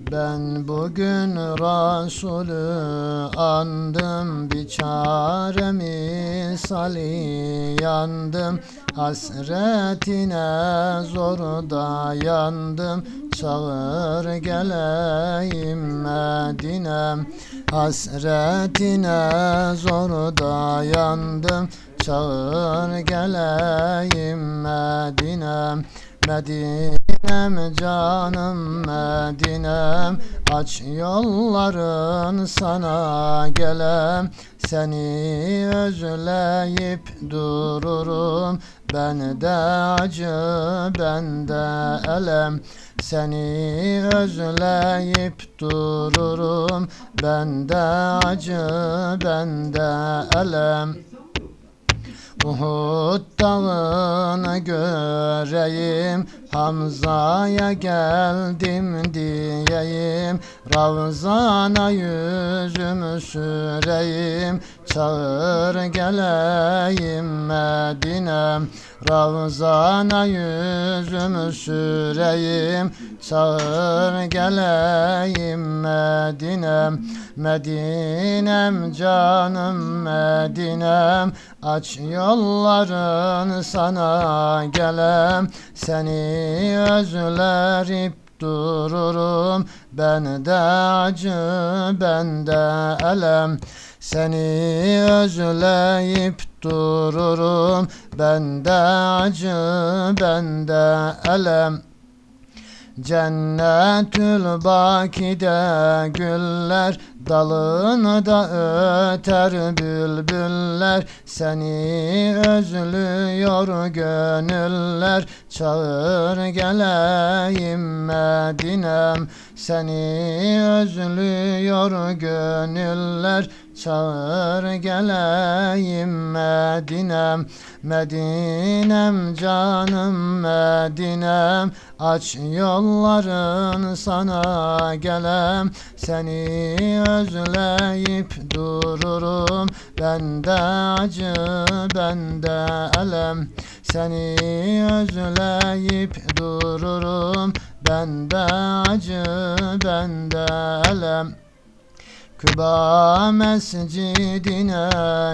Ben bugün Resulü andım bir çare misali yandım. Hasretine zor dayandım Çağır geleyim Medine'm Hasretine zor dayandım Çağır geleyim Medine'm Medine'm canım Medine'm Aç yolların sana gelem. Seni özleyip dururum Ben de acı ben de elem. Seni özleyip dururum Ben de acı ben de elem Uhud dağını göreyim Hamza'ya geldim diyeyim. Ravzana yüzümü süreyim Çağır geleyim Medine'm Ravzana yüzümü süreyim. Çağır geleyim Medine'm Medine'm canım Medine'm. Aç yolların sana gelem. Seni özlerip dururum. Ben de acı ben de elem Seni özleyip dururum. Ben de acı ben de elem. Cennetül bakide güller Dalında öter bülbüller. Seni özlüyor gönüller. Çağır geleyim Medine'm Seni özlüyor gönüller Çağır geleyim Medine'm. Medine'm canım Medine'm. Aç yolların sana gelem. Seni özleyip dururum Ben de acı ben de elem. Seni özleyip dururum Ben de acı ben de elem. Küba mescidine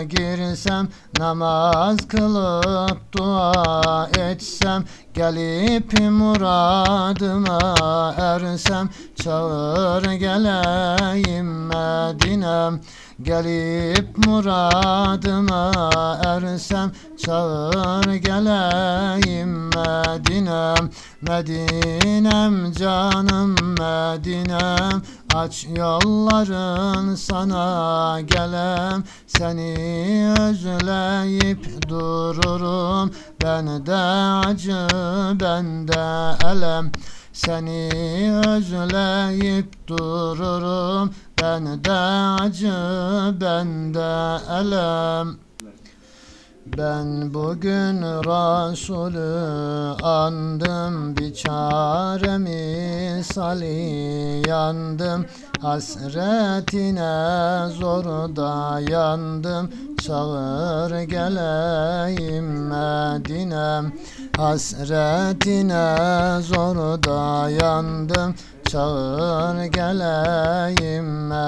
girsem Namaz kılıp dua etsem Gelip muradıma ersem Çağır geleyim Medine'm Gelip muradıma ersem Çağır geleyim Medine'm Medine'm canım Medine'm Aç yolların sana gelem. Seni özleyip dururum Ben de acı ben de elem Seni özleyip dururum. Ben de acı ben de elem. Ben bugün Resulü andım. Bir çare misali yandım Hasretine zor dayandım Çağır geleyim Medine'm Hasretine zor dayandım Çağır geleyim Medine'm